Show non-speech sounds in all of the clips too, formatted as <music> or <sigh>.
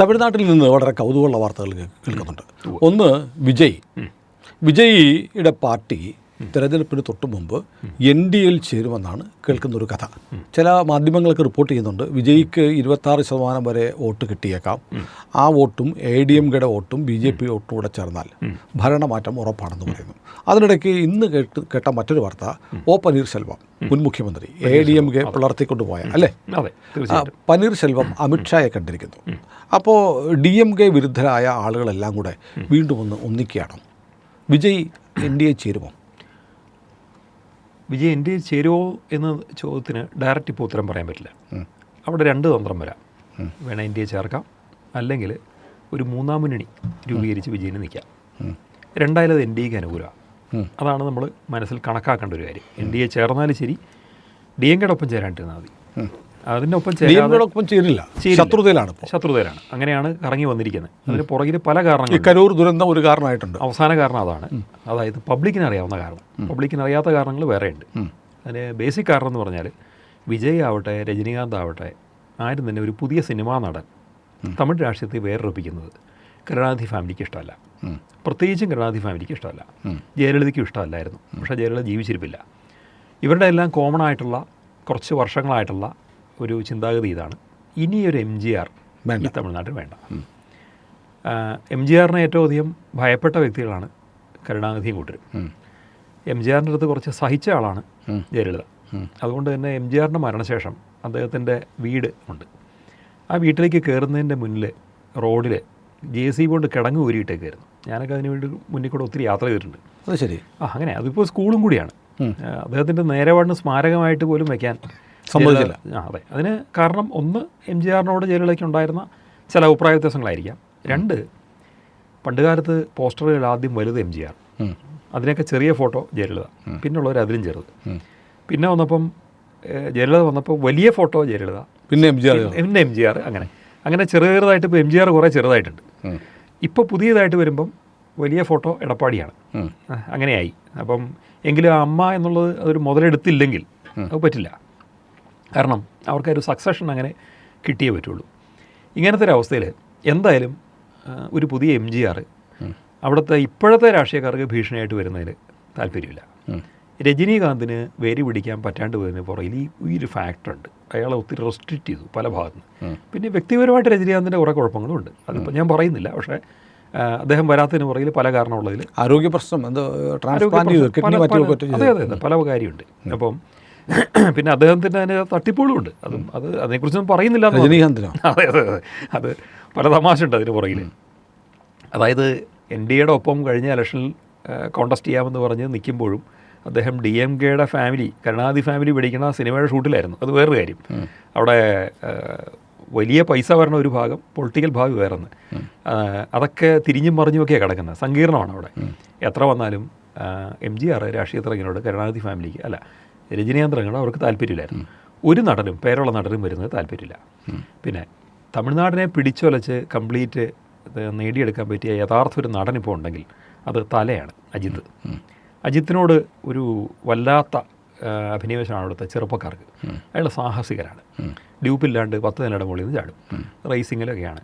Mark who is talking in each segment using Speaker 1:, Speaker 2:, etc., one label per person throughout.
Speaker 1: തമിഴ്നാട്ടിൽ നിന്ന് വളരെ കൗതുകമുള്ള വാർത്തകൾ കേൾക്കുന്നുണ്ട്. ഒന്ന് വിജയ്. വിജയിയുടെ പാർട്ടി തെരഞ്ഞെടുപ്പിന് തൊട്ട് മുമ്പ് എൻ ഡി എയിൽ ചേരുമെന്നാണ് കേൾക്കുന്ന ഒരു കഥ. ചില മാധ്യമങ്ങളൊക്കെ റിപ്പോർട്ട് ചെയ്യുന്നുണ്ട്. വിജയ്ക്ക് ഇരുപത്താറ് ശതമാനം വരെ വോട്ട് കിട്ടിയേക്കാം. ആ വോട്ടും എ ഡി എം കെയുടെ വോട്ടും ബി ജെ പി വോട്ടും കൂടെ ചേർന്നാൽ ഭരണമാറ്റം ഉറപ്പാണെന്ന് പറയുന്നു. അതിനിടയ്ക്ക് ഇന്ന് കേട്ട് കേട്ട മറ്റൊരു വാർത്ത ഒ പനീർശെൽവം മുൻ മുഖ്യമന്ത്രി എ ഡി എം കെ പുലർത്തിക്കൊണ്ടുപോയ അല്ലേ? പനീർശെൽവം അമിത്ഷായെ കണ്ടിരിക്കുന്നു. അപ്പോൾ ഡി എം കെ വിരുദ്ധരായ ആളുകളെല്ലാം കൂടെ വീണ്ടും ഒന്ന് ഒന്നിക്കുകയാണ്. വിജയ് എൻ ഡി എ ചേരുമോ?
Speaker 2: വിജയ് എന്റെ ചേരുവോ എന്ന ചോദ്യത്തിന് ഡയറക്റ്റ് ഇപ്പോൾ ഉത്തരം പറയാൻ പറ്റില്ല. അവിടെ രണ്ട് തന്ത്രം വരാം. വേണേൽ ഇന്ത്യയെ ചേർക്കാം. അല്ലെങ്കിൽ ഒരു മൂന്നാം മുന്നണി രൂപീകരിച്ച് വിജയിന് നിൽക്കാം. രണ്ടായാലും അത് എൻ ഡി എക്ക് അനുകൂലമാണ് അതാണ് നമ്മൾ മനസ്സിൽ കണക്കാക്കേണ്ട ഒരു കാര്യം. എൻ ഡി എ ചേർന്നാലും ശരി ഡി എം കെടൊപ്പം ഒപ്പം ചേരാണ്ടിരുന്നാൽ മതി.
Speaker 1: ഡി
Speaker 2: ചേരാതെ
Speaker 1: ചേരില്ല. ശത്രുതയിലാണ്
Speaker 2: ശത്രുതയിലാണ്. അങ്ങനെയാണ് കറങ്ങി വന്നിരിക്കുന്നത്. അതിന് പുറകിൽ പല
Speaker 1: ഈ
Speaker 2: കാരണങ്ങളുണ്ട്
Speaker 1: കരൂർ ദുരന്തം ഒരു കാരണമായിട്ടുണ്ട്.
Speaker 2: അവസാന കാരണം അതാണ്. അതായത് പബ്ലിക്കിന് അറിയാവുന്ന കാരണം. പബ്ലിക്കിന് അറിയാത്ത കാരണങ്ങൾ വേറെയുണ്ട്. അതിന് ബേസിക് കാരണം എന്ന് പറഞ്ഞാൽ വിജയ് ആവട്ടെ രജനീകാന്ത് ആവട്ടെ ആരും തന്നെ ഒരു പുതിയ സിനിമാ നടൻ തമിഴ് രാഷ്ട്രീയത്തെ വേറൊപ്പിക്കുന്നത് കരുണാനിധി ഫാമിലിക്ക് ഇഷ്ടമല്ല. പ്രത്യേകിച്ചും കരുണാനിധി ഫാമിലിക്ക് ഇഷ്ടമല്ല. ജയലളിതയ്ക്കും ഇഷ്ടമല്ലായിരുന്നു. പക്ഷേ ജയലളിത ജീവിച്ചിരിപ്പില്ല. ഇവരുടെ എല്ലാം കോമൺ ആയിട്ടുള്ള കുറച്ച് വർഷങ്ങളായിട്ടുള്ള ഒരു ചിന്താഗതി ഇതാണ്. ഇനിയൊരു എം ജി ആർ ഈ തമിഴ്നാട്ടിൽ വേണ്ട. എം ജി ആറിനെ ഏറ്റവും അധികം ഭയപ്പെട്ട വ്യക്തികളാണ് കരുണാനിധിയും കൂട്ടരും. എം ജി ആറിന്റെ അടുത്ത് കുറച്ച് സഹിച്ച ആളാണ് ജയലളിത. അതുകൊണ്ട് തന്നെ എം ജി ആറിന്റെ മരണശേഷം അദ്ദേഹത്തിന്റെ വീട് ഉണ്ട്. ആ വീട്ടിലേക്ക് കയറുന്നതിന്റെ മുന്നിൽ റോഡിൽ ജെ സി കൊണ്ട് കിടങ്ങ് ഊരിയിട്ടേക്കായിരുന്നു. ഞാനൊക്കെ അതിന് വേണ്ടി മുന്നിൽ കൂടെ ഒത്തിരി യാത്ര ചെയ്തിട്ടുണ്ട്.
Speaker 1: അത് ശരി.
Speaker 2: ആ അങ്ങനെ. അതിപ്പോൾ സ്കൂളും കൂടിയാണ്. അദ്ദേഹത്തിന്റെ നേരവാടിന് സ്മാരകമായിട്ട് പോലും വയ്ക്കാൻ
Speaker 1: സമ്മതിച്ചില്ല.
Speaker 2: ആ അതെ. അതിന് കാരണം ഒന്ന് എം ജി ആറിനോട് ജയിലിലേക്ക് ഉണ്ടായിരുന്ന ചില അഭിപ്രായ വ്യത്യാസങ്ങളായിരിക്കാം. രണ്ട് പണ്ടുകാലത്ത് പോസ്റ്ററുകൾ ആദ്യം വലുത് എം ജി ആർ. അതിനൊക്കെ ചെറിയ ഫോട്ടോ ജയലളിത പിന്നുള്ളവർ അതിലും ചെറുത്. പിന്നെ വന്നപ്പം ജയലളിത വന്നപ്പോൾ വലിയ ഫോട്ടോ ജയലളിത
Speaker 1: പിന്നെ എം ജി ആർ
Speaker 2: പിന്നെ എം ജി ആർ അങ്ങനെ. അങ്ങനെ ചെറിയ ചെറുതായിട്ട് ഇപ്പോൾ എം ജി ആർ കുറേ ചെറുതായിട്ടുണ്ട്. ഇപ്പോൾ പുതിയതായിട്ട് വരുമ്പം വലിയ ഫോട്ടോ എടപ്പാടിയാണ്. അങ്ങനെയായി. അപ്പം എങ്കിലും അമ്മ എന്നുള്ളത് അതൊരു മുതലെടുത്തില്ലെങ്കിൽ അത് പറ്റില്ല. കാരണം അവർക്കൊരു സക്സഷൻ അങ്ങനെ കിട്ടിയേ പറ്റുള്ളൂ. ഇങ്ങനത്തെ ഒരു അവസ്ഥയിൽ എന്തായാലും ഒരു പുതിയ എം ജി ആർ അവിടുത്തെ ഇപ്പോഴത്തെ രാഷ്ട്രീയക്കാർക്ക് ഭീഷണിയായിട്ട് വരുന്നതിൽ താല്പര്യമില്ല. രജനീകാന്തിന് വേരി പിടിക്കാൻ പറ്റാണ്ട് പോയതിന് പുറകിൽ ഈ ഒരു ഫാക്ടറുണ്ട് അയാളെ ഒത്തിരി റെസ്ട്രിക്റ്റ് ചെയ്തു പല ഭാഗത്തു നിന്ന് പിന്നെ വ്യക്തിപരമായിട്ട് രജനീകാന്തിന്റെ കുറേ കുഴപ്പങ്ങളും ഉണ്ട്. അതിപ്പോൾ ഞാൻ പറയുന്നില്ല. പക്ഷേ അദ്ദേഹം വരാത്തതിന് പുറകിൽ പല കാരണമുള്ളതിൽ
Speaker 1: ആരോഗ്യ പ്രശ്നം
Speaker 2: അതെ അതെ അതെ പല കാര്യമുണ്ട് അപ്പം പിന്നെ അദ്ദേഹത്തിന്റെ അതിന് തട്ടിപ്പുകളും ഉണ്ട്. അതും അത് അതിനെക്കുറിച്ചൊന്നും പറയുന്നില്ല
Speaker 1: രജനീകാന്തിനോ?
Speaker 2: അതെ അതെ അതെ. അത് പല തമാശ ഉണ്ട് അതിന് പുറകിൽ അതായത് എൻ ഡി എയുടെ ഒപ്പം കഴിഞ്ഞ ഇലക്ഷനിൽ കോണ്ടസ്റ്റ് ചെയ്യാമെന്ന് പറഞ്ഞ് നിൽക്കുമ്പോഴും അദ്ദേഹം ഡി എം കെയുടെ ഫാമിലി കരുണാനിധി ഫാമിലി പിടിക്കുന്ന സിനിമയുടെ ഷൂട്ടിലായിരുന്നു. അത് വേറൊരു കാര്യം. അവിടെ വലിയ പൈസ വരണ ഒരു ഭാഗം പൊളിറ്റിക്കൽ ഭാഗം വേറെന്ന്. അതൊക്കെ തിരിഞ്ഞും മറിഞ്ഞുമൊക്കെയാണ് കിടക്കുന്നത്. സങ്കീർണമാണ് അവിടെ. എത്ര വന്നാലും എം ജി ആർ രാഷ്ട്രീയത്തിറങ്ങിനോട് കരുണാനിധി ഫാമിലിക്ക് അല്ല രജനീകാന്തരങ്ങൾ അവർക്ക് താല്പര്യമില്ലായിരുന്നു. ഒരു നടനും പേരുള്ള നടനും വരുന്നത് താല്പര്യമില്ല. പിന്നെ തമിഴ്നാടിനെ പിടിച്ചൊലച്ച് കംപ്ലീറ്റ് നേടിയെടുക്കാൻ പറ്റിയ യഥാർത്ഥ ഒരു നടൻ ഇപ്പോൾ ഉണ്ടെങ്കിൽ അത് തലയാണ് അജിത്ത്. അജിത്തിനോട് ഒരു വല്ലാത്ത അഭിനിവേശമാണ് അവിടുത്തെ ചെറുപ്പക്കാർക്ക്. അയാൾ സാഹസികരാണ് ഡ്യൂപ്പില്ലാണ്ട് പത്ത് നിലയുടെ മുകളിൽ നിന്ന് ചാടും. റേസിങ്ങിലൊക്കെയാണ്.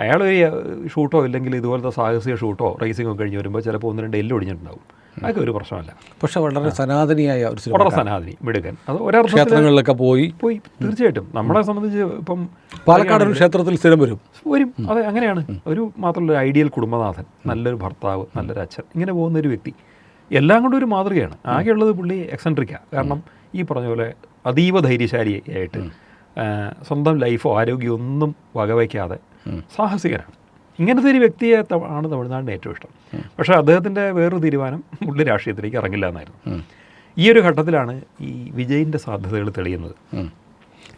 Speaker 2: അയാൾ ഒരു ഷൂട്ടോ ഇല്ലെങ്കിൽ ഇതുപോലത്തെ സാഹസിക ഷൂട്ടോ റേസിംഗോ കഴിഞ്ഞ് വരുമ്പോൾ ചിലപ്പോൾ ഒന്ന് രണ്ട് എല്ല് ഒടിഞ്ഞിട്ടുണ്ടാവും. അതൊക്കെ ഒരു പ്രശ്നമല്ല.
Speaker 1: പക്ഷെ വളരെ സനാതനിയായ ഒരു
Speaker 2: വളരെ സനാതനി. മിടുക്കൻ അത് ഒരേ
Speaker 1: ക്ഷേത്രങ്ങളിലൊക്കെ പോയി.
Speaker 2: പോയി. തീർച്ചയായിട്ടും. നമ്മളെ സംബന്ധിച്ച് ഇപ്പം
Speaker 1: പാലക്കാട് ഒരു ക്ഷേത്രത്തിൽ സ്ഥിരം വരും.
Speaker 2: വരും. അതെ അങ്ങനെയാണ്. ഒരു മാത്രമല്ല ഒരു ഐഡിയൽ കുടുംബനാഥൻ നല്ലൊരു ഭർത്താവ് നല്ലൊരു അച്ഛൻ ഇങ്ങനെ പോകുന്ന ഒരു വ്യക്തി. എല്ലാം കൊണ്ടും ഒരു മാതൃകയാണ്. ആകെയുള്ളത് പുള്ളി എക്സെൻട്രിക്കാണ് കാരണം ഈ പറഞ്ഞ പോലെ അതീവ ധൈര്യശാലിയായിട്ട് സ്വന്തം ലൈഫോ ആരോഗ്യമോ ഒന്നും വകവയ്ക്കാതെ സാഹസികനാണ്. ഇങ്ങനത്തെ ഒരു വ്യക്തിയെ ആണ് തമിഴ്നാടിന് ഏറ്റവും ഇഷ്ടം. പക്ഷേ അദ്ദേഹത്തിന്റെ വേറൊരു തീരുമാനം പുള്ളി രാഷ്ട്രീയത്തിലേക്ക് ഇറങ്ങില്ല എന്നായിരുന്നു ഈ ഒരു ഘട്ടത്തിലാണ് ഈ വിജയിന്റെ സാധ്യതകൾ തെളിയുന്നത്.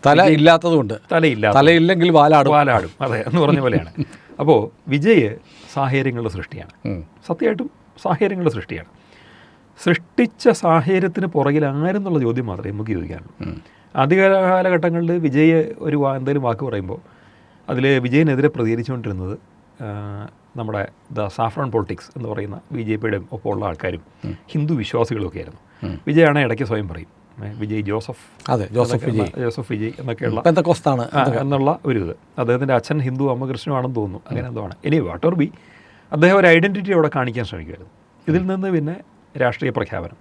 Speaker 1: തല ഇല്ലാത്തതുകൊണ്ട്.
Speaker 2: തലയില്ല
Speaker 1: തലയില്ലെങ്കിൽ വാലാടും.
Speaker 2: വാലാടും. അതെ എന്ന് പറഞ്ഞ പോലെയാണ്. <laughs> അപ്പോൾ വിജയ് സാഹചര്യങ്ങളുടെ സൃഷ്ടിയാണ്. സത്യമായിട്ടും സാഹചര്യങ്ങളുടെ സൃഷ്ടിയാണ്. സൃഷ്ടിച്ച സാഹചര്യത്തിന് പുറകിൽ ആരെന്നുള്ള ചോദ്യം മാത്രമേ നമുക്ക് ചോദിക്കാനുള്ളൂ. ആദ്യ കാലഘട്ടങ്ങളിൽ വിജയ് ഒരു എന്തെങ്കിലും വാക്ക് പറയുമ്പോൾ അതിൽ വിജയനെതിരെ പ്രതികരിച്ചുകൊണ്ടിരുന്നത് നമ്മുടെ ദ സാഫ്രോൺ പൊളിറ്റിക്സ് എന്ന് പറയുന്ന ബി ജെ പിയുടെ ഒപ്പമുള്ള ആൾക്കാരും ഹിന്ദു വിശ്വാസികളൊക്കെ ആയിരുന്നു വിജയാണ് ഇടയ്ക്ക് സ്വയം പറയും. വിജയ് ജോസഫ്
Speaker 1: അതെ ജോസഫ് വിജയ്.
Speaker 2: ജോസഫ് വിജയ് എന്നൊക്കെയുള്ള
Speaker 1: പെന്തക്കോസ്താണ്
Speaker 2: എന്നുള്ള ഒരു ഇത്. അദ്ദേഹത്തിന്റെ അച്ഛൻ ഹിന്ദു അമ്മ തോന്നുന്നു. അങ്ങനെ എന്തോ ആണ്. ഇനി വാട്ടർ ബി അദ്ദേഹം ഒരു ഐഡന്റിറ്റി അവിടെ കാണിക്കാൻ ശ്രമിക്കുമായിരുന്നു ഇതിൽ നിന്ന് പിന്നെ രാഷ്ട്രീയ പ്രഖ്യാപനം.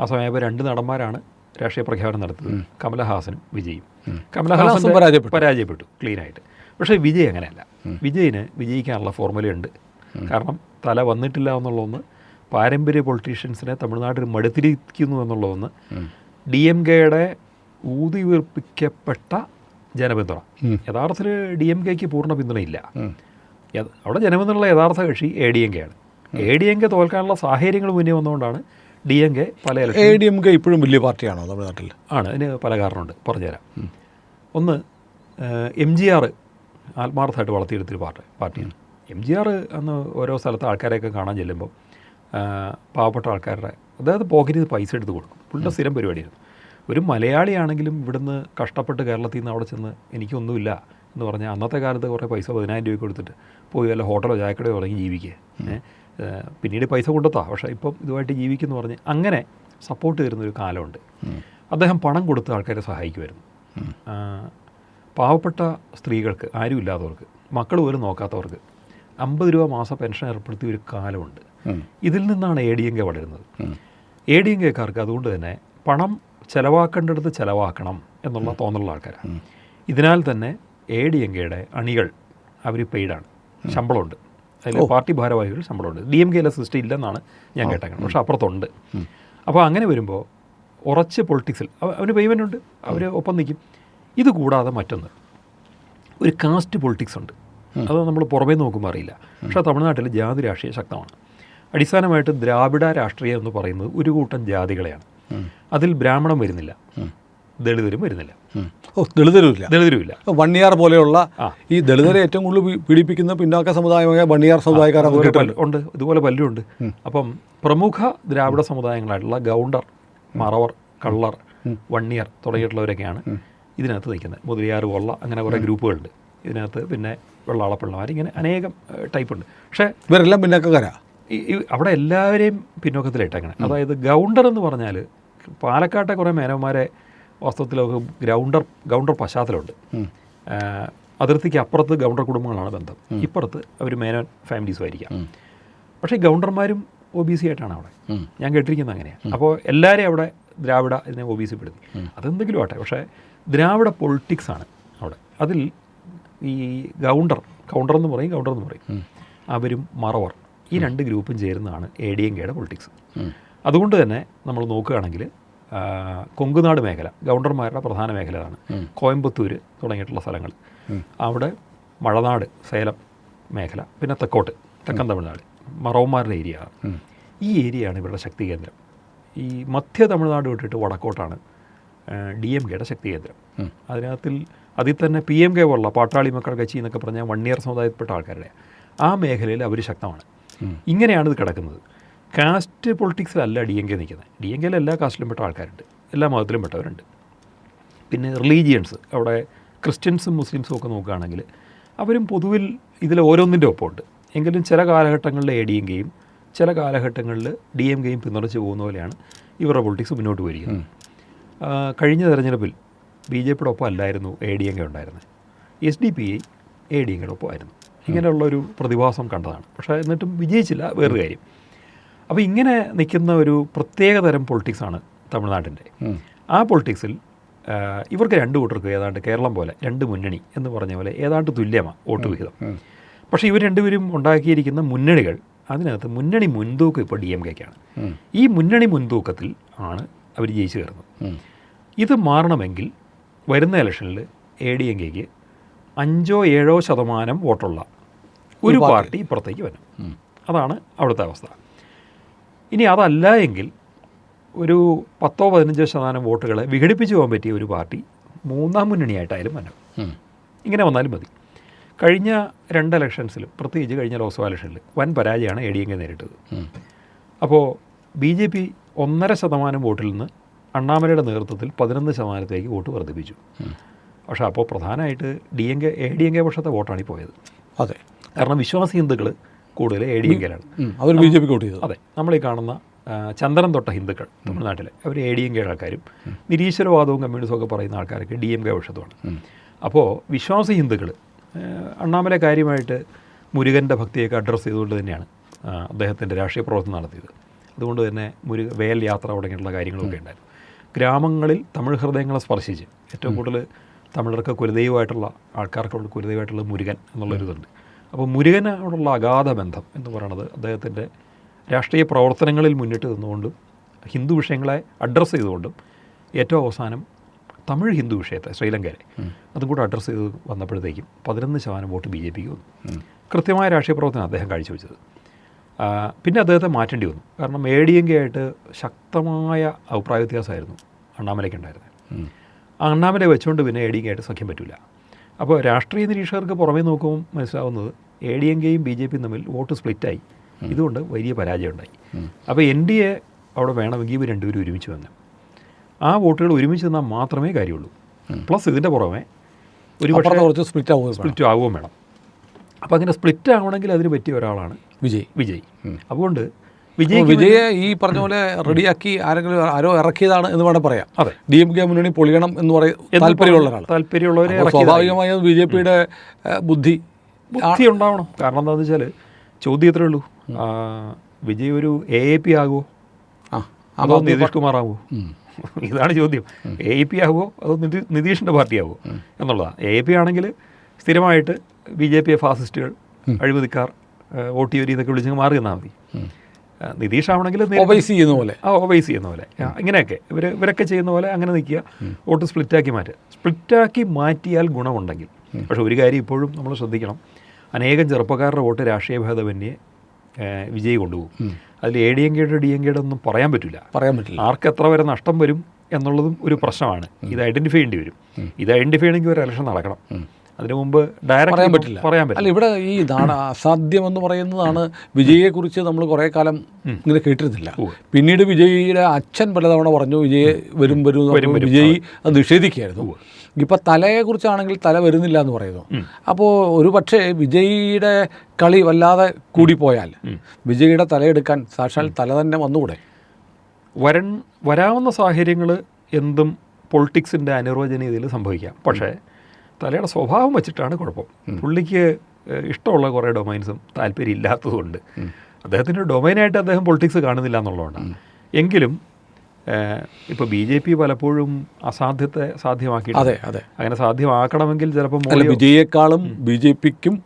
Speaker 2: ആ സമയത്ത് രണ്ട് നടന്മാരാണ് രാഷ്ട്രീയ പ്രഖ്യാപനം നടത്തുന്നത്. കമലഹാസനും വിജയും.
Speaker 1: കമലഹാസൻ
Speaker 2: കമലഹാസൻ
Speaker 1: പരാജയപ്പെട്ടു.
Speaker 2: പരാജയപ്പെട്ടു ക്ലീനായിട്ട്. പക്ഷേ വിജയ് അങ്ങനെയല്ല. വിജയിന് വിജയിക്കാനുള്ള ഫോർമുലയുണ്ട് കാരണം തല വന്നിട്ടില്ല എന്നുള്ളതൊന്ന് പാരമ്പര്യ പൊളിറ്റീഷ്യൻസിനെ തമിഴ്നാട്ടിൽ മടുത്തിരിക്കുന്നു എന്നുള്ളതൊന്ന് ഡി എം കെയുടെ ഊതി വീർപ്പിക്കപ്പെട്ട ജനപിന്തുണ യഥാർത്ഥത്തിൽ ഡി എം കെക്ക് പൂർണ പിന്തുണയില്ല. അവിടെ ജനപിന്തുണയുള്ള യഥാർത്ഥ കക്ഷി എ ഡി എം കെ ആണ് എ ഡി എം കെ തോൽക്കാനുള്ള സാഹചര്യങ്ങൾ മുന്നേ വന്നുകൊണ്ടാണ് ഡി എം കെ പല
Speaker 1: എ ഡി എം കെ ഇപ്പോഴും വലിയ പാർട്ടിയാണോ തമിഴ്നാട്ടിൽ
Speaker 2: ആണ്. അതിന് പല കാരണമുണ്ട്. പറഞ്ഞുതരാം. ഒന്ന് എം ജി ആർ ആത്മാർത്ഥമായിട്ട് വളർത്തിയെടുത്തൊരു പാർട്ടി പാർട്ടിയാണ്. എം ജി ആർ അന്ന് ഓരോ സ്ഥലത്ത് ആൾക്കാരെയൊക്കെ കാണാൻ ചെല്ലുമ്പോൾ പാവപ്പെട്ട ആൾക്കാരുടെ അതായത് പോക്കറ്റിൽ നിന്ന് പൈസ എടുത്ത് കൊടുക്കും. പുള്ളിയുടെ സ്ഥിരം പരിപാടിയായിരുന്നു. ഒരു മലയാളിയാണെങ്കിലും ഇവിടുന്ന് കഷ്ടപ്പെട്ട് കേരളത്തിൽ നിന്ന് അവിടെ ചെന്ന് എനിക്കൊന്നുമില്ല എന്ന് പറഞ്ഞാൽ അന്നത്തെ കാലത്ത് കുറേ പൈസ പതിനായിരം രൂപയ്ക്ക് കൊടുത്തിട്ട് പോയി വല്ല ഹോട്ടലോ ചായക്കടയോ തുടങ്ങി ജീവിക്കുക. പിന്നീട് പൈസ കൊണ്ടെത്താ. പക്ഷേ ഇപ്പം ഇതുമായിട്ട് ജീവിക്കുന്നു പറഞ്ഞ് അങ്ങനെ സപ്പോർട്ട് തരുന്നൊരു കാലമുണ്ട്. അദ്ദേഹം പണം കൊടുത്ത് ആൾക്കാരെ സഹായിക്കുമായിരുന്നു. പാവപ്പെട്ട സ്ത്രീകൾക്ക് ആരും ഇല്ലാത്തവർക്ക് മക്കൾ പോലും നോക്കാത്തവർക്ക് അമ്പത് രൂപ മാസം പെൻഷൻ ഏർപ്പെടുത്തിയ ഒരു കാലമുണ്ട്. ഇതിൽ നിന്നാണ് എ ഡി എം കെ വളരുന്നത്. എ ഡി എം കെക്കാർക്ക് അതുകൊണ്ട് തന്നെ പണം ചിലവാക്കേണ്ടടുത്ത് ചിലവാക്കണം എന്നുള്ള തോന്നലുള്ള ആൾക്കാരാണ് ഇതിനാൽ തന്നെ എ ഡി എം കെയുടെ അണികൾ അവർ പെയ്ഡാണ്. ശമ്പളമുണ്ട്. അതിൽ പാർട്ടി ഭാരവാഹികൾ ശമ്പളമുണ്ട്. ഡി എം കെയിലെ സിസ്റ്റം ഇല്ലെന്നാണ് ഞാൻ കേട്ടേക്കുന്നത് പക്ഷേ അപ്പുറത്തുണ്ട്. അപ്പോൾ അങ്ങനെ വരുമ്പോൾ ഉറച്ച് പൊളിറ്റിക്സിൽ അവന് പേയ്മെന്റ് ഉണ്ട്. അവർ ഒപ്പം നിൽക്കും ഇത് കൂടാതെ മറ്റൊന്ന്. ഒരു കാസ്റ്റ് പൊളിറ്റിക്സ് ഉണ്ട്. അത് നമ്മൾ പുറമേ നോക്കുമ്പോൾ അറിയില്ല. പക്ഷേ തമിഴ്നാട്ടിൽ ജാതി രാഷ്ട്രീയ ശക്തമാണ്. അടിസ്ഥാനമായിട്ട് ദ്രാവിഡ രാഷ്ട്രീയം എന്ന് പറയുന്നത് ഒരു കൂട്ടം ജാതികളെയാണ്. അതിൽ ബ്രാഹ്മണം വരുന്നില്ല. ദളിതരും വരുന്നില്ല.
Speaker 1: ഓ ദളിതരുമില്ല.
Speaker 2: ദളിതരുമില്ല.
Speaker 1: വണ്ണിയാർ പോലെയുള്ള ഈ ദളിതരെ ഏറ്റവും കൂടുതൽ പീഡിപ്പിക്കുന്ന പിന്നാക്ക സമുദായമായ വണ്ണിയാർ സമുദായക്കാരാണ്
Speaker 2: ഉണ്ട്. ഇതുപോലെ പല്ലുണ്ട്. അപ്പം പ്രമുഖ ദ്രാവിഡ സമുദായങ്ങളായിട്ടുള്ള ഗൗണ്ടർ മറവർ കള്ളർ വണ്ണിയർ തുടങ്ങിയിട്ടുള്ളവരൊക്കെയാണ്. ഇതിനകത്ത് നിൽക്കുന്നത്. മുതലിയാർ വള്ള അങ്ങനെ കുറേ ഗ്രൂപ്പുകളുണ്ട്. ഇതിനകത്ത് പിന്നെ വെള്ളാളപ്പിള്ളമാർ ഇങ്ങനെ അനേകം ടൈപ്പുണ്ട്. പക്ഷേ
Speaker 1: ഇവരെല്ലാം പിന്നോക്കക്കാരാ?
Speaker 2: ഈ അവിടെ എല്ലാവരെയും പിന്നോക്കത്തിലിട്ടേക്കണം. അതായത് ഗൗണ്ടർ എന്ന് പറഞ്ഞാൽ പാലക്കാട്ടെ കുറേ മേനവന്മാരെ വാസ്തവത്തിലൊക്കെ ഗ്രൗണ്ടർ ഗൗണ്ടർ പശ്ചാത്തലമുണ്ട്. അതിർത്തിക്ക് അപ്പുറത്ത് ഗൗണ്ടർ കുടുംബങ്ങളാണ് ബന്ധം. ഇപ്പുറത്ത് അവർ മേനോൻ ഫാമിലീസും ആയിരിക്കാം. പക്ഷേ ഗൗണ്ടർമാരും ഒ ബി സി ആയിട്ടാണ് അവിടെ. ഞാൻ കേട്ടിരിക്കുന്നത് അങ്ങനെയാണ് അപ്പോൾ എല്ലാവരെയും അവിടെ ദ്രാവിഡ ഇതിനെ ഒ ബി സി പെടുത്തി അതെന്തെങ്കിലും ആട്ടെ പക്ഷേ ദ്രാവിഡ പൊളിറ്റിക്സ് ആണ് അവിടെ. അതിൽ ഈ ഗൗണ്ടർ കൗണ്ടർ എന്ന് പറയും ഗൗണ്ടർ എന്ന് പറയും. അവരും മറവർ. ഈ രണ്ട് ഗ്രൂപ്പും ചേരുന്നതാണ് എ ഡി എം കെയുടെ പൊളിറ്റിക്സ് അതുകൊണ്ട് തന്നെ നമ്മൾ നോക്കുകയാണെങ്കിൽ കൊങ്കുനാട് മേഖല ഗൗണ്ടർമാരുടെ പ്രധാന മേഖലയാണ്. കോയമ്പത്തൂർ തുടങ്ങിയിട്ടുള്ള സ്ഥലങ്ങൾ. അവിടെ മഴനാട് സേലം മേഖല പിന്നെ തെക്കോട്ട് തെക്കൻ തമിഴ്നാട് മറവന്മാരുടെ ഏരിയ. ഈ ഏരിയയാണ് ഇവരുടെ ശക്തി കേന്ദ്രം. ഈ മധ്യ തമിഴ്നാട് വിട്ടിട്ട് വടക്കോട്ടാണ് ഡി എം കെയുടെ ശക്തി കേന്ദ്രം അതിനകത്തിൽ അതിൽ തന്നെ പി എം കെ പോലുള്ള പാട്ടാളി മക്കൾ കച്ചി എന്നൊക്കെ പറഞ്ഞാൽ വൺ ഇയർ സമുദായത്തിൽപ്പെട്ട ആൾക്കാരുടെ. ആ മേഖലയിൽ അവർ ശക്തമാണ്. ഇങ്ങനെയാണ് ഇത് കിടക്കുന്നത്. കാസ്റ്റ് പൊളിറ്റിക്സിലല്ല ഡി എം കെ നിൽക്കുന്നത്. ഡി എം കെയിൽ എല്ലാ കാസ്റ്റിലും പെട്ട ആൾക്കാരുണ്ട്. എല്ലാ മതത്തിലും പെട്ടവരുണ്ട്. പിന്നെ റിലീജിയൻസ് അവിടെ ക്രിസ്ത്യൻസും മുസ്ലിംസും ഒക്കെ നോക്കുകയാണെങ്കിൽ അവരും പൊതുവിൽ ഇതിൽ ഓരോന്നിന്റെ ഒപ്പമുണ്ട്. എങ്കിലും ചില കാലഘട്ടങ്ങളിൽ എ ഡി എം കെയും ചില കാലഘട്ടങ്ങളിൽ ഡി എം കെയും പിന്തുണച്ച് പോകുന്ന പോലെയാണ് ഇവരുടെ പൊളിറ്റിക്സ് മുന്നോട്ട് പോയിരിക്കുന്നത്. കഴിഞ്ഞ തെരഞ്ഞെടുപ്പിൽ ബി ജെ പിയുടെ ഒപ്പം അല്ലായിരുന്നു എ ഡി എം കെ ഉണ്ടായിരുന്നത്. S D P I A D M കെയുടെ ഒപ്പമായിരുന്നു. ഇങ്ങനെയുള്ളൊരു പ്രതിഭാസം കണ്ടതാണ്. പക്ഷേ എന്നിട്ടും വിജയിച്ചില്ല വേറൊരു കാര്യം. അപ്പോൾ ഇങ്ങനെ നിൽക്കുന്ന ഒരു പ്രത്യേക തരം പൊളിറ്റിക്സാണ് തമിഴ്നാട്ടിന്റെ ആ പൊളിറ്റിക്സിൽ ഇവർക്ക് രണ്ട് കൂട്ടർക്ക് ഏതാണ്ട് കേരളം പോലെ രണ്ട് മുന്നണി എന്ന് പറഞ്ഞ പോലെ ഏതാണ്ട് തുല്യമാണ് വോട്ട് വിഹിതം. പക്ഷേ ഇവർ രണ്ടുപേരും ഉണ്ടാക്കിയിരിക്കുന്ന മുന്നണികൾ അതിനകത്ത് മുന്നണി മുൻതൂക്കം ഇപ്പോൾ ഡി എം കെക്കാണ്. ഈ മുന്നണി മുൻതൂക്കത്തിൽ ആണ് അവർ ജയിച്ചു കയറുന്നു. ഇത് മാറണമെങ്കിൽ വരുന്ന ഇലക്ഷനിൽ എ ഡി എം കെക്ക് അഞ്ചോ ഏഴോ ശതമാനം വോട്ടുള്ള ഒരു പാർട്ടി. പുറത്തേക്ക് വരും. അതാണ് അവിടുത്തെ അവസ്ഥ. ഇനി അതല്ല എങ്കിൽ ഒരു പത്തോ പതിനഞ്ചോ ശതമാനം വോട്ടുകളെ വിഘടിപ്പിച്ച് പോകാൻ പറ്റിയ ഒരു പാർട്ടി മൂന്നാം മുന്നണിയായിട്ടായാലും വരണം. ഇങ്ങനെ വന്നാലും മതി. കഴിഞ്ഞ രണ്ട് ഇലക്ഷൻസിലും പ്രത്യേകിച്ച് കഴിഞ്ഞ ലോക്സഭാ ഇലക്ഷനിൽ വൻ പരാജയമാണ് എ ഡി എം കെ നേരിട്ടത്. അപ്പോൾ ബി ജെ പി ഒന്നര ശതമാനം വോട്ടിൽ നിന്ന് അണ്ണാമലയുടെ നേതൃത്വത്തിൽ പതിനൊന്ന് ശതമാനത്തേക്ക് വോട്ട് വർദ്ധിപ്പിച്ചു. പക്ഷേ അപ്പോൾ പ്രധാനമായിട്ട് D M K A D M K പക്ഷത്തെ വോട്ടാണ് ഈ പോയത്.
Speaker 1: അതെ.
Speaker 2: കാരണം വിശ്വാസി ഹിന്ദുക്കൾ കൂടുതൽ എ ഡി എം കെയിലാണ്.
Speaker 1: അവർ ബി ജെ പിക്ക് വോട്ട് ചെയ്തു.
Speaker 2: അതെ നമ്മൾ ഈ കാണുന്ന ചന്ദനം തൊട്ട ഹിന്ദുക്കൾ തമിഴ്നാട്ടിലെ അവർ എ ഡി എം കെ ആൾക്കാരും നിരീശ്വരവാദവും കമ്മ്യൂണിസവും ഒക്കെ പറയുന്ന ആൾക്കാർക്ക് ഡി എം കെ പക്ഷത്തുമാണ്. അപ്പോൾ വിശ്വാസി ഹിന്ദുക്കൾ അണ്ണാമലെ കാര്യമായിട്ട് മുരുകന്റെ ഭക്തിയൊക്കെ അഡ്രസ്സ് ചെയ്തുകൊണ്ട് തന്നെയാണ് അദ്ദേഹത്തിന്റെ രാഷ്ട്രീയ പ്രവർത്തനം നടത്തിയത്. അതുകൊണ്ട് തന്നെ മുരുക വേൽ യാത്ര തുടങ്ങിയിട്ടുള്ള കാര്യങ്ങളൊക്കെ ഉണ്ടായിരുന്നു. ഗ്രാമങ്ങളിൽ തമിഴ് ഹൃദയങ്ങളെ സ്പർശിച്ച് ഏറ്റവും കൂടുതൽ തമിഴർക്ക് കുലദൈവമായിട്ടുള്ള ആൾക്കാർക്കുള്ള കുലദൈവമായിട്ടുള്ള മുരുകൻ എന്നുള്ളൊരിതുണ്ട് അപ്പോൾ മുരുകനോടുള്ള അഗാധ ബന്ധം എന്ന് പറയുന്നത് അദ്ദേഹത്തിന്റെ രാഷ്ട്രീയ പ്രവർത്തനങ്ങളിൽ മുന്നിട്ട് നിന്നുകൊണ്ടും ഹിന്ദു വിഷയങ്ങളെ അഡ്രസ്സ് ചെയ്തുകൊണ്ടും ഏറ്റവും അവസാനം തമിഴ് ഹിന്ദു വിഷയത്തെ ശ്രീലങ്കയിലെ അതും കൂടെ അഡ്രസ്സ് ചെയ്ത് വന്നപ്പോഴത്തേക്കും പതിനൊന്ന് ശതമാനം വോട്ട് ബി ജെ പിക്ക് വന്നു. കൃത്യമായ രാഷ്ട്രീയ പ്രവർത്തനം അദ്ദേഹം കാഴ്ചവെച്ചത്. പിന്നെ അദ്ദേഹത്തെ മാറ്റേണ്ടി വന്നു. കാരണം എ ഡി എം കെ ആയിട്ട് ശക്തമായ അഭിപ്രായ വ്യത്യാസമായിരുന്നു അണ്ണാമലയ്ക്ക് ഉണ്ടായിരുന്നത്. ആ അണ്ണാമല വെച്ചുകൊണ്ട് പിന്നെ എ ഡി എം കെ ആയിട്ട് സഖ്യം പറ്റില്ല അപ്പോൾ രാഷ്ട്രീയ നിരീക്ഷകർക്ക് പുറമേ നോക്കുമ്പോൾ മനസ്സിലാവുന്നത് എ ഡി എം കെയും ബി ജെ പിയും തമ്മിൽ വോട്ട് സ്പ്ലിറ്റായി. ഇതുകൊണ്ട് വലിയ പരാജയം ഉണ്ടായി അപ്പോൾ എൻ ഡി എ അവിടെ വേണമെങ്കിൽ ഇവർ രണ്ടുപേരും ഒരുമിച്ച് വന്നു ആ വോട്ടുകൾ ഒരുമിച്ച് നിന്നാൽ മാത്രമേ കാര്യമുള്ളൂ. പ്ലസ് ഇതിന്റെ പുറമെ ഒരു
Speaker 1: കുറച്ച് സ്പ്ലിറ്റ് ആവുകയും
Speaker 2: സ്പ്ലിറ്റ് ആവുകയും വേണം. അപ്പോൾ അങ്ങനെ സ്പ്ലിറ്റ് ആവണമെങ്കിൽ അതിന് പറ്റിയ ഒരാളാണ്
Speaker 1: വിജയ്.
Speaker 2: വിജയ്. അതുകൊണ്ട് വിജയ്
Speaker 1: വിജയെ ഈ പറഞ്ഞ പോലെ റെഡിയാക്കി ആരെങ്കിലും ആരോ ഇറക്കിയതാണ് എന്ന് വേണം പറയാം
Speaker 2: അതെ.
Speaker 1: ഡി എം കെ മുന്നണി പൊളിയണം എന്ന് പറയും താല്പര്യമുള്ള ഒരാൾ
Speaker 2: താല്പര്യമുള്ളവരെ.
Speaker 1: സ്വാഭാവികമായും ബി ജെ പിയുടെ ബുദ്ധി.
Speaker 2: ബുദ്ധി ഉണ്ടാവണം. കാരണം എന്താണെന്ന് വെച്ചാൽ ചോദ്യം ഇത്രേ ഉള്ളൂ. വിജയ് ഒരു എ എ പി ആകുമോ
Speaker 1: ആ
Speaker 2: അതോ നിതീഷ് കുമാർ ആകുമോ <laughs> ഇതാണ് ചോദ്യം. എ എ പി ആകുമോ അതോ നിതി നിതീഷിന്റെ പാർട്ടി ആകുമോ എന്നുള്ളതാണ് എ എ പി ആണെങ്കിൽ സ്ഥിരമായിട്ട് ബി ജെ പി ഫാസിസ്റ്റുകൾ അഴിമതിക്കാർ വോട്ട് ചെയ്യരി ഇതൊക്കെ വിളിച്ച് മാറി നിന്നാൽ മതി. നിതീഷ് ആവണമെങ്കിൽ
Speaker 1: ചെയ്യുന്ന പോലെ.
Speaker 2: ആ ഒബൈസ് ചെയ്യുന്ന പോലെ. ഇങ്ങനെയൊക്കെ. ഇവർ ഇവരൊക്കെ ചെയ്യുന്ന പോലെ അങ്ങനെ നിൽക്കുക. വോട്ട് സ്പ്ലിറ്റാക്കി മാറ്റുക. സ്പ്ലിറ്റാക്കി മാറ്റിയാൽ ഗുണമുണ്ടെങ്കിൽ. പക്ഷെ ഒരു കാര്യം ഇപ്പോഴും നമ്മൾ ശ്രദ്ധിക്കണം. അനേകം ചെറുപ്പക്കാരുടെ വോട്ട് രാഷ്ട്രീയ ഭേദമന്യേ വിജയി വിജയ് കൊണ്ടുപോകും. അതിൽ എ ഡി എം കെയുടെ ഡി എം കെയുടെ ഒന്നും പറയാൻ പറ്റില്ല.
Speaker 1: പറയാൻ പറ്റില്ല.
Speaker 2: ആർക്ക് എത്ര വരെ നഷ്ടം വരും എന്നുള്ളതും ഒരു പ്രശ്നമാണ്. ഇത് ഐഡന്റിഫൈ ചെയ്യേണ്ടി വരും. ഇത് ഐഡന്റിഫൈ ചെയ്യണമെങ്കിൽ ഒരു ഇലക്ഷൻ നടക്കണം. അതിനു മുമ്പ്
Speaker 1: പറയാൻ പറ്റില്ല.
Speaker 2: പറയാൻ
Speaker 1: അല്ല
Speaker 2: പറ്റില്ല
Speaker 1: ഇവിടെ ഈ ഇതാണ് അസാധ്യം എന്ന് പറയുന്നതാണ് വിജയെക്കുറിച്ച് നമ്മൾ കുറേ കാലം ഇങ്ങനെ കേട്ടിരുന്നില്ല. പിന്നീട് വിജയിയുടെ അച്ഛൻ പലതവണ പറഞ്ഞു വിജയ് വരും വരും. വിജയ് അത് നിഷേധിക്കുകയായിരുന്നു. ഇപ്പം തലയെക്കുറിച്ചാണെങ്കിൽ തല വരുന്നില്ല എന്ന് പറയുന്നു. അപ്പോൾ ഒരു പക്ഷേ വിജയിയുടെ കളി വല്ലാതെ കൂടിപ്പോയാൽ വിജയിയുടെ തലയെടുക്കാൻ സാക്ഷാൽ തല തന്നെ വന്നുകൂടെ?
Speaker 2: വരൻ വരാവുന്ന സാഹചര്യങ്ങൾ എന്തും പൊളിറ്റിക്സിന്റെ അനുരോചനീയതയിൽ സംഭവിക്കാം. പക്ഷേ തലയുടെ സ്വഭാവം വെച്ചിട്ടാണ് കുഴപ്പം. പുള്ളിക്ക് ഇഷ്ടമുള്ള കുറേ ഡൊമൈൻസും താല്പര്യം ഇല്ലാത്തതുകൊണ്ട് അദ്ദേഹത്തിന്റെ ഡൊമൈനായിട്ട് അദ്ദേഹം പൊളിറ്റിക്സ് കാണുന്നില്ല എന്നുള്ളതുകൊണ്ടാണ്. എങ്കിലും ഇപ്പോൾ ബി ജെ പി പലപ്പോഴും അസാധ്യത്തെ സാധ്യമാക്കി
Speaker 1: അതെ അതെ.
Speaker 2: അങ്ങനെ സാധ്യമാക്കണമെങ്കിൽ ചിലപ്പോൾ
Speaker 1: വിജയേക്കാളും ബി ജെ പിക്കും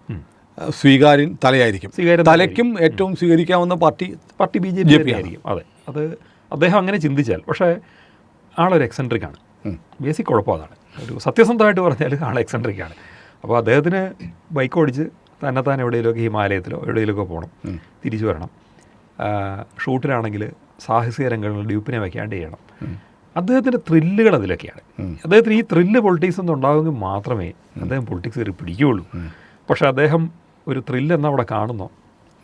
Speaker 1: സ്വീകാര്യൻ തലയായിരിക്കും.
Speaker 2: സ്വീകാര്യ
Speaker 1: തലയ്ക്കും ഏറ്റവും സ്വീകരിക്കാവുന്ന party
Speaker 2: party B J P ആയിരിക്കും അതെ. അത് അദ്ദേഹം അങ്ങനെ ചിന്തിച്ചാൽ പക്ഷേ ആളൊരു എക്സെൻട്രിക് ആണ്. ബേസിക് കുഴപ്പം അതാണ്. ഒരു സത്യസന്ധമായിട്ട് പറഞ്ഞാൽ ആൾ എക്സെൻട്രിക് ആണ് അപ്പോൾ അദ്ദേഹത്തിന് ബൈക്ക് ഓടിച്ച് തന്നെത്താൻ എവിടെയെങ്കിലുമൊക്കെ ഹിമാലയത്തിലോ എവിടെയെങ്കിലുമൊക്കെ പോകണം തിരിച്ചു വരണം. ഷൂട്ടിലാണെങ്കിൽ സാഹസിക രംഗങ്ങളിൽ ഡ്യൂപ്പിനെ വയ്ക്കാണ്ട് ചെയ്യണം. അദ്ദേഹത്തിന്റെ ത്രില്ലുകൾ അതിലൊക്കെയാണ്. അദ്ദേഹത്തിന് ഈ ത്രില്ല് പൊളിറ്റിക്സ് ഒന്നും ഉണ്ടാകുമെങ്കിൽ മാത്രമേ അദ്ദേഹം പൊളിറ്റിക്സ് കയറി പിടിക്കുകയുള്ളൂ. പക്ഷെ അദ്ദേഹം ഒരു ത്രില്ല് എന്ന് അവിടെ കാണുന്നോ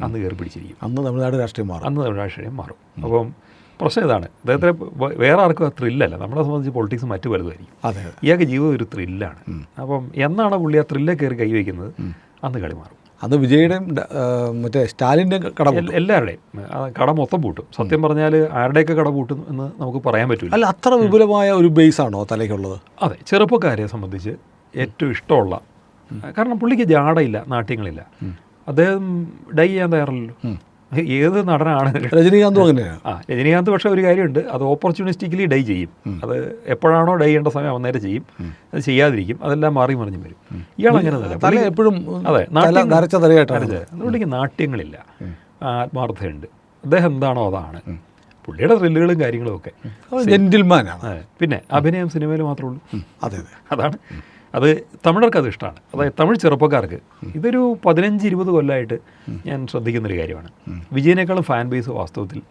Speaker 2: അന്ന് കയറി പിടിച്ചിരിക്കും.
Speaker 1: അന്ന് തമിഴ്നാട് രാഷ്ട്രീയം മാറും.
Speaker 2: അന്ന് തമിഴ്നാട് രാഷ്ട്രീയം മാറും. അപ്പം പ്രശ്നം ഇതാണ്. അദ്ദേഹത്തിന് വേറെ ആർക്കും ആ ത്രില്ലല്ല നമ്മളെ സംബന്ധിച്ച് പൊളിറ്റിക്സ് മറ്റു പലതുമായിരിക്കും.
Speaker 1: അതെ അതെ.
Speaker 2: ഇയാൾക്ക് ജീവിതം ഒരു ത്രില്ലാണ് അപ്പം എന്നാണ് പുള്ളി ആ ത്രില്ലെ കയറി കൈവയ്ക്കുന്നത്? അന്ന് കളി മാറും.
Speaker 1: അന്ന് വിജയുടെയും മറ്റേ സ്റ്റാലിന്റെ കട
Speaker 2: എല്ലാവരുടെയും കട മൊത്തം പൂട്ടും. സത്യം പറഞ്ഞാൽ ആരുടെയൊക്കെ കട പൂട്ടും എന്ന് നമുക്ക് പറയാൻ പറ്റില്ല
Speaker 1: അല്ല അത്ര വിപുലമായ ഒരു ബേസ് ആണോ തലയ്ക്കുള്ളത്?
Speaker 2: അതെ ചെറുപ്പക്കാരെ സംബന്ധിച്ച് ഏറ്റവും ഇഷ്ടമുള്ള കാരണം പുള്ളിക്ക് ജാടയില്ല നാട്യങ്ങളില്ല. അദ്ദേഹം ഡൈ ചെയ്യാൻ തയ്യാറല്ലോ ഏത് നടനാണ്?
Speaker 1: രജനീകാന്തും അങ്ങനെയാണ്
Speaker 2: ആ രജനീകാന്ത് പക്ഷേ ഒരു കാര്യമുണ്ട്. അത് ഓപ്പർച്യൂണിസ്റ്റിക്കലി ഡൈ ചെയ്യും. അത് എപ്പോഴാണോ ഡൈ ചെയ്യേണ്ട സമയം അന്നേരം ചെയ്യും. അത് ചെയ്യാതിരിക്കും. അതെല്ലാം മാറി മറിഞ്ഞു വരും. ഇയാൾ അങ്ങനെ
Speaker 1: എപ്പോഴും
Speaker 2: അതെ അതുകൊണ്ടെങ്കിൽ
Speaker 1: നരച്ച തലയായിട്ടാണ്
Speaker 2: നാട്യങ്ങളില്ല. ആത്മാർത്ഥതയുണ്ട്. അദ്ദേഹം എന്താണോ അതാണ്. പുള്ളിയുടെ ത്രില്ലുകളും കാര്യങ്ങളും ഒക്കെ
Speaker 1: ജെന്റിൽമാനാണ്.
Speaker 2: പിന്നെ അഭിനയം സിനിമയിൽ മാത്രമേ ഉള്ളൂ.
Speaker 1: അതെ
Speaker 2: അതാണ്. അത് തമിഴർക്ക് അത് ഇഷ്ടമാണ്. അതായത് തമിഴ് ചെറുപ്പക്കാർക്ക് ഇതൊരു പതിനഞ്ച് ഇരുപത് കൊല്ലമായിട്ട് ഞാൻ ശ്രദ്ധിക്കുന്നൊരു കാര്യമാണ്. വിജയനേക്കാളും ഫാൻ ബേസ് വാസ്തവത്തിൽ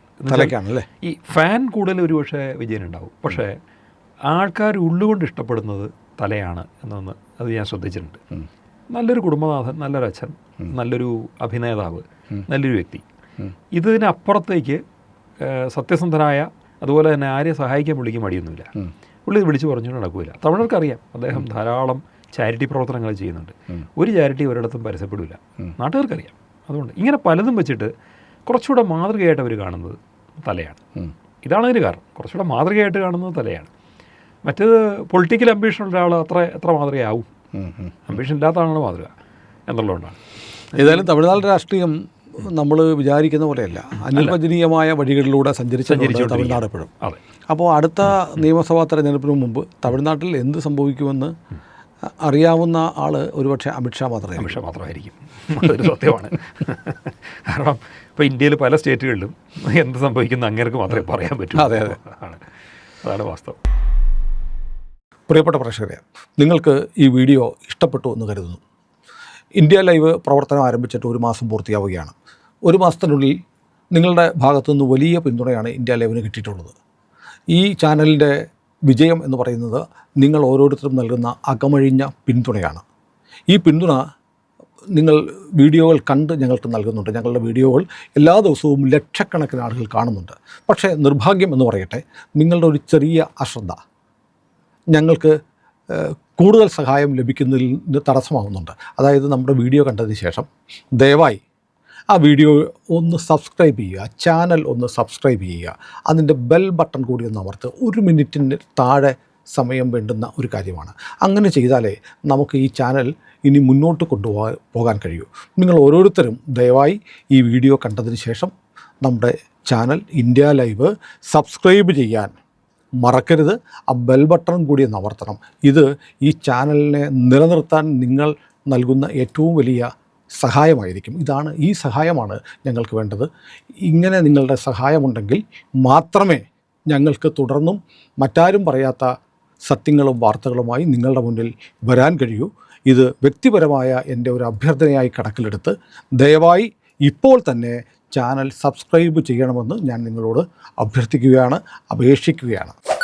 Speaker 2: ഈ ഫാൻ കൂടുതൽ ഒരു പക്ഷേ വിജയനുണ്ടാവും. പക്ഷേ ആൾക്കാർ ഉള്ളുകൊണ്ട് ഇഷ്ടപ്പെടുന്നത് തലയാണ് എന്നൊന്ന് അത് ഞാൻ ശ്രദ്ധിച്ചിട്ടുണ്ട്. നല്ലൊരു കുടുംബനാഥൻ നല്ലൊരു അച്ഛൻ നല്ലൊരു അഭിനേതാവ് നല്ലൊരു വ്യക്തി. ഇതിനപ്പുറത്തേക്ക് സത്യസന്ധനായ അതുപോലെ തന്നെ ആരെ സഹായിക്കാൻ പുള്ളിക്ക് മടിയൊന്നുമില്ല. പുള്ളി ഇത് വിളിച്ചു പറഞ്ഞുകൊണ്ട് നടക്കില്ല തമിഴർക്കറിയാം. അദ്ദേഹം ധാരാളം ചാരിറ്റി പ്രവർത്തനങ്ങൾ ചെയ്യുന്നുണ്ട്. ഒരു ചാരിറ്റി ഒരിടത്തും പരസ്യപ്പെടില്ല നാട്ടുകാർക്കറിയാം. അതുകൊണ്ട് ഇങ്ങനെ പലതും വെച്ചിട്ട് കുറച്ചുകൂടെ മാതൃകയായിട്ട് അവർ കാണുന്നത് തലയാണ്. ഇതാണ് അതിന് കാരണം. കുറച്ചുകൂടെ മാതൃകയായിട്ട് കാണുന്നത് തലയാണ്. മറ്റേത് പൊളിറ്റിക്കൽ അംബീഷൻ ഉള്ള ഒരാൾ അത്ര എത്ര മാതൃകയാവും. അംബീഷൻ ഇല്ലാത്ത ആളാണ് മാതൃക എന്നുള്ളതുകൊണ്ടാണ്.
Speaker 1: ഏതായാലും തമിഴ്നാട് രാഷ്ട്രീയം നമ്മൾ വിചാരിക്കുന്ന പോലെയല്ല. അനുവചനീയമായ വഴികളിലൂടെ സഞ്ചരിച്ചു തമിഴ്നാട് എപ്പോഴും. അപ്പോൾ അടുത്ത നിയമസഭാ തെരഞ്ഞെടുപ്പിന് മുമ്പ് തമിഴ്നാട്ടിൽ എന്ത് സംഭവിക്കുമെന്ന് അറിയാവുന്ന ആൾ ഒരുപക്ഷെ അമിത്ഷാ മാത്രമേ
Speaker 2: അമിത്ഷാ മാത്രമായിരിക്കും. അതൊരു സത്യമാണ്. കാരണം ഇപ്പോൾ ഇന്ത്യയിൽ പല സ്റ്റേറ്റുകളിലും എന്ത് സംഭവിക്കുന്ന അങ്ങേർക്ക് മാത്രമേ പറയാൻ പറ്റൂ.
Speaker 1: അതെ, അതെ.
Speaker 2: ആണ് അതാണ് വാസ്തവം.
Speaker 1: പ്രിയപ്പെട്ട പ്രേക്ഷകരെ നിങ്ങൾക്ക് ഈ വീഡിയോ ഇഷ്ടപ്പെട്ടു എന്ന് കരുതുന്നു. ഇന്ത്യ ലൈവ് പ്രവർത്തനം ആരംഭിച്ചിട്ട് ഒരു മാസം പൂർത്തിയാവുകയാണ്. ഒരു മാസത്തിനുള്ളിൽ നിങ്ങളുടെ ഭാഗത്തുനിന്ന് വലിയ പിന്തുണയാണ് ഇന്ത്യ ലൈവിന് കിട്ടിയിട്ടുള്ളത്. ഈ ചാനലിന്റെ വിജയം എന്ന് പറയുന്നത് നിങ്ങൾ ഓരോരുത്തരും നൽകുന്ന അകമഴിഞ്ഞ പിന്തുണയാണ്. ഈ പിന്തുണ നിങ്ങൾ വീഡിയോകൾ കണ്ട് ഞങ്ങൾക്ക് നൽകുന്നുണ്ട്. ഞങ്ങളുടെ വീഡിയോകൾ എല്ലാ ദിവസവും ലക്ഷക്കണക്കിന് ആളുകൾ കാണുന്നുണ്ട്. പക്ഷേ നിർഭാഗ്യം എന്ന് പറയട്ടെ നിങ്ങളുടെ ഒരു ചെറിയ അശ്രദ്ധ ഞങ്ങൾക്ക് കൂടുതൽ സഹായം ലഭിക്കുന്നതിന് തടസ്സമാവുന്നുണ്ട്. അതായത് നമ്മുടെ വീഡിയോ കണ്ടതിന് ശേഷം ദയവായി ആ വീഡിയോ ഒന്ന് സബ്സ്ക്രൈബ് ചെയ്യുക ചാനൽ ഒന്ന് സബ്സ്ക്രൈബ് ചെയ്യുക. അതിന്റെ ബെൽ ബട്ടൺ കൂടി ഒന്ന് അമർത്ത് ഒരു മിനിറ്റിന് താഴെ സമയം വേണ്ടുന്ന ഒരു കാര്യമാണ്. അങ്ങനെ ചെയ്താലേ നമുക്ക് ഈ ചാനൽ ഇനി മുന്നോട്ട് കൊണ്ടുപോകാൻ പോകാൻ കഴിയൂ. നിങ്ങൾ ഓരോരുത്തരും ദയവായി ഈ വീഡിയോ കണ്ടതിന് ശേഷം നമ്മുടെ ചാനൽ ഇന്ത്യ ലൈവ് സബ്സ്ക്രൈബ് ചെയ്യാൻ മറക്കരുത്. ആ ബെൽ ബട്ടൺ കൂടി ഒന്ന് അമർത്തണം. ഇത് ഈ ചാനലിനെ നിലനിർത്താൻ നിങ്ങൾ നൽകുന്ന ഏറ്റവും വലിയ സഹായമായിരിക്കും. ഇതാണ് ഈ സഹായമാണ് ഞങ്ങൾക്ക് വേണ്ടത്. ഇങ്ങനെ നിങ്ങളുടെ സഹായമുണ്ടെങ്കിൽ മാത്രമേ ഞങ്ങൾക്ക് തുടർന്നും മറ്റാരും പറയാത്ത സത്യങ്ങളും വാർത്തകളുമായി നിങ്ങളുടെ മുന്നിൽ വരാൻ കഴിയൂ. ഇത് വ്യക്തിപരമായ എന്റെ ഒരു അഭ്യർത്ഥനയായി കണക്കിലെടുത്ത് ദയവായി ഇപ്പോൾ തന്നെ ചാനൽ സബ്സ്ക്രൈബ് ചെയ്യണമെന്ന് ഞാൻ നിങ്ങളോട് അഭ്യർത്ഥിക്കുകയാണ് അപേക്ഷിക്കുകയാണ്.